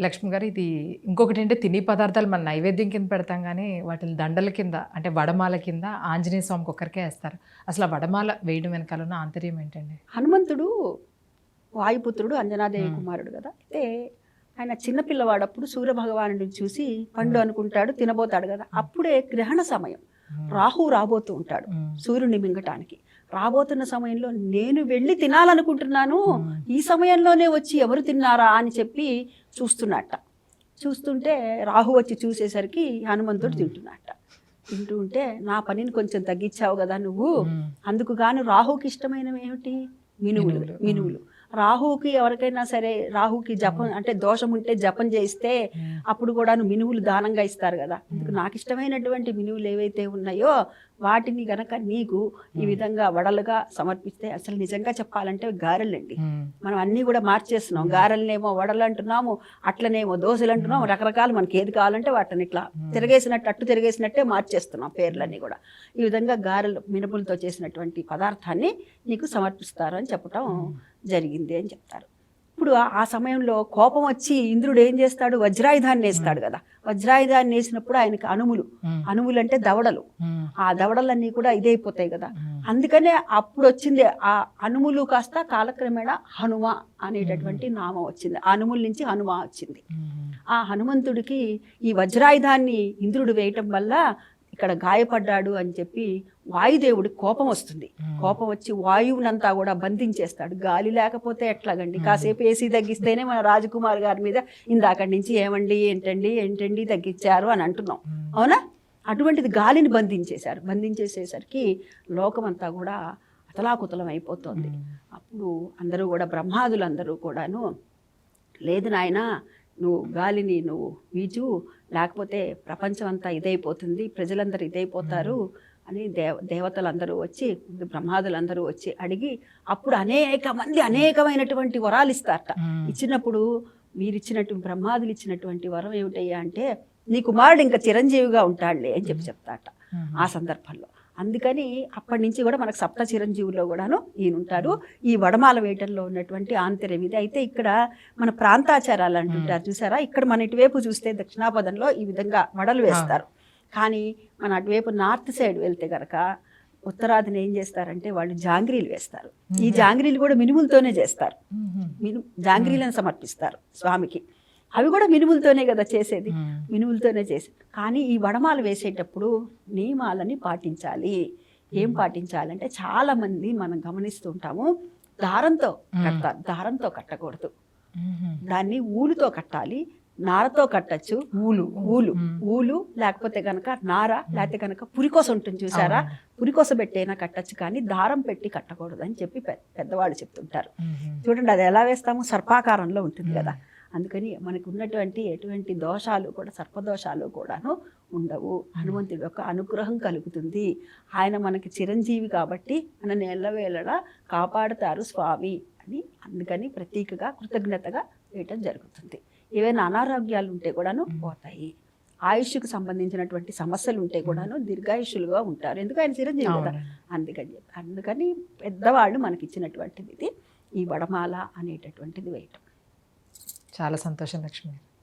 లక్ష్మి గారు ఇది ఇంకొకటి అంటే తినే పదార్థాలు మన నైవేద్యం కింద పెడతాం కానీ వాటిని దండల కింద అంటే వడమాల కింద ఆంజనేయ స్వామికి ఒక్కరికే వేస్తారు. అసలు ఆ వడమాల వేయడం వెనకాల ఉన్న ఆంతర్యం ఏంటండి? హనుమంతుడు వాయుపుత్రుడు అంజనాదేవి. కుమారుడు కదా. అయితే ఆయన చిన్నపిల్లవాడప్పుడు సూర్యభగవానుడిని చూసి పండు అనుకుంటాడు తినబోతాడు కదా. అప్పుడే గ్రహణ సమయం. రాహు రాబోతూ ఉంటాడు. సూర్యుని మింగటానికి రాబోతున్న సమయంలో నేను వెళ్ళి తినాలనుకుంటున్నాను. ఈ సమయంలోనే వచ్చి ఎవరు తిన్నారా అని చెప్పి చూస్తున్నట్ట చూస్తుంటే రాహు వచ్చి చూసేసరికి హనుమంతుడు. తింటున్నట్ట తింటూ ఉంటే నా పనిని కొంచెం తగ్గించావు కదా నువ్వు. అందుకు గాను రాహుకి ఇష్టమైనవి ఏమిటి మినువులు మినువులు. రాహుకి ఎవరికైనా సరే రాహుకి జపం అంటే దోషం ఉంటే జపం చేయిస్తే మ్మ్. అప్పుడు కూడాను మినువులు దానంగా ఇస్తారు కదా మ్మ్. నాకు ఇష్టమైనటువంటి మినువులు ఏవైతే ఉన్నాయో వాటిని గనక నీకు ఈ. విధంగా వడలుగా సమర్పిస్తే అసలు నిజంగా చెప్పాలంటే గారెలండి. మనం అన్నీ కూడా మార్చేస్తున్నాం. గారెలనేమో వడలు అంటున్నాము అట్లనేమో దోశలు అంటున్నాము. రకరకాలు మనకి ఏది కావాలంటే వాటిని ఇట్లా. తిరగేసినట్టు అట్టు తిరగేసినట్టే మార్చేస్తున్నాం పేర్లన్నీ కూడా ఈ విధంగా గారెలు మినపులతో చేసినటువంటి పదార్థాన్ని నీకు సమర్పిస్తారు అని చెప్పటం. జరిగింది అని చెప్తారు ఇప్పుడు ఆ- సమయంలో కోపం వచ్చి ఇంద్రుడు ఏం చేస్తాడు? వజ్రాయుధాన్ని వేస్తాడు కదా. వజ్రాయుధాన్ని వేసినప్పుడు ఆయనకి అనుములు. అనుములు అంటే దవడలు. ఆ దవడలన్నీ కూడా ఇదైపోతాయి కదా. మ్మ్. అందుకనే అప్పుడు వచ్చింది ఆ అనుములు కాస్త కాలక్రమేణా హనుమ అనేటటువంటి నామం వచ్చింది. ఆ అనుముల నుంచి హనుమ వచ్చింది. ఆ హనుమంతుడికి ఈ వజ్రాయుధాన్ని ఇంద్రుడు వేయటం వల్ల ఇక్కడ గాయపడ్డాడు అని చెప్పి వాయుదేవుడికి కోపం వస్తుంది. కోపం వచ్చి వాయువునంతా కూడా బంధించేస్తాడు. గాలి లేకపోతే ఎట్లాగండి? కాసేపు ఏసీ తగ్గిస్తేనే మన రాజకుమార్ గారి మీద ఇందాక నుంచి ఏమండి ఏంటండి ఏంటండి తగ్గించారు అని అంటున్నాం. అవునా? అటువంటిది గాలిని బంధించేశారు. బంధించేసేసరికి లోకమంతా కూడా అతలాకుతలం అయిపోతుంది. అప్పుడు అందరూ కూడా బ్రహ్మాదులందరూ కూడాను లేదు నాయనా నువ్వు గాలిని నువ్వు వీచు లేకపోతే ప్రపంచం అంతా ఇదైపోతుంది ప్రజలందరూ ఇదైపోతారు అని దేవ దేవతలందరూ వచ్చి బ్రహ్మాదులందరూ వచ్చి అడిగి అప్పుడు అనేక మంది అనేకమైనటువంటి వరాలు ఇస్తారట. ఇచ్చినప్పుడు మీరు ఇచ్చినట్టు బ్రహ్మాదులు ఇచ్చినటువంటి వరం ఏమిటయ్యా అంటే నీ కుమారుడు ఇంకా చిరంజీవిగా ఉంటాడులే అని చెప్పి చెప్తాట. ఆ సందర్భంలో అందుకని అప్పటి నుంచి కూడా మనకు సప్త చిరంజీవుల్లో కూడాను ఈయన ఉంటారు ఈ వడమాల వేయటంలో ఉన్నటువంటి ఆంతర్యం ఇది. అయితే ఇక్కడ మన ప్రాంతాచారాలు అంటుంటారు చూసారా? ఇక్కడ మన ఇటువైపు చూస్తే దక్షిణాపదంలో ఈ విధంగా వడలు వేస్తారు. కానీ మన అటువైపు నార్త్ సైడ్ వెళ్తే గనక ఉత్తరాదిని ఏం చేస్తారంటే వాళ్ళు జాంగ్రీలు వేస్తారు. ఈ జాంగ్రీలు కూడా మినుములతోనే చేస్తారు. మిను జాంగ్రీలను సమర్పిస్తారు స్వామికి. అవి కూడా మినుములతోనే కదా చేసేది. మినుములతోనే చేసి. కానీ ఈ వడమాల వేసేటప్పుడు నియమాలని పాటించాలి. ఏం పాటించాలంటే చాలా మంది మనం గమనిస్తూ ఉంటాము దారంతో కట్టాలి దారంతో కట్టకూడదు. దాన్ని ఊలుతో కట్టాలి. నారతో కట్టచ్చు. ఊలు. ఊలు. ఊలు లేకపోతే కనుక నార లేకపోతే కనుక పురికోస ఉంటుంది చూసారా. పురికోస పెట్టైనా కట్టచ్చు కానీ దారం పెట్టి కట్టకూడదు అని చెప్పి పెద్దవాళ్ళు చెప్తుంటారు. చూడండి అది ఎలా వేస్తాము? సర్పాకారంలో ఉంటుంది కదా. అందుకని మనకు ఉన్నటువంటి ఎటువంటి దోషాలు కూడా సర్పదోషాలు కూడాను ఉండవు. హనుమంతుడి యొక్క అనుగ్రహం కలుగుతుంది. ఆయన మనకి చిరంజీవి కాబట్టి మన ఎల్లవేళలా కాపాడుతారు స్వామి అని అందుకని ప్రతీకగా కృతజ్ఞతగా వేయటం జరుగుతుంది. ఏవైనా అనారోగ్యాలు ఉంటే కూడాను పోతాయి. ఆయుష్కు సంబంధించినటువంటి సమస్యలు ఉంటే కూడాను దీర్ఘాయుషులుగా ఉంటారు. ఎందుకు ఆయన చిరంజీవి కదా. అందుకని చెప్పి. అందుకని పెద్దవాళ్ళు మనకి ఇచ్చినటువంటిది ఇది. ఈ వడమాల అనేటటువంటిది వేయటం. చాలా సంతోషం లక్ష్మి గారు.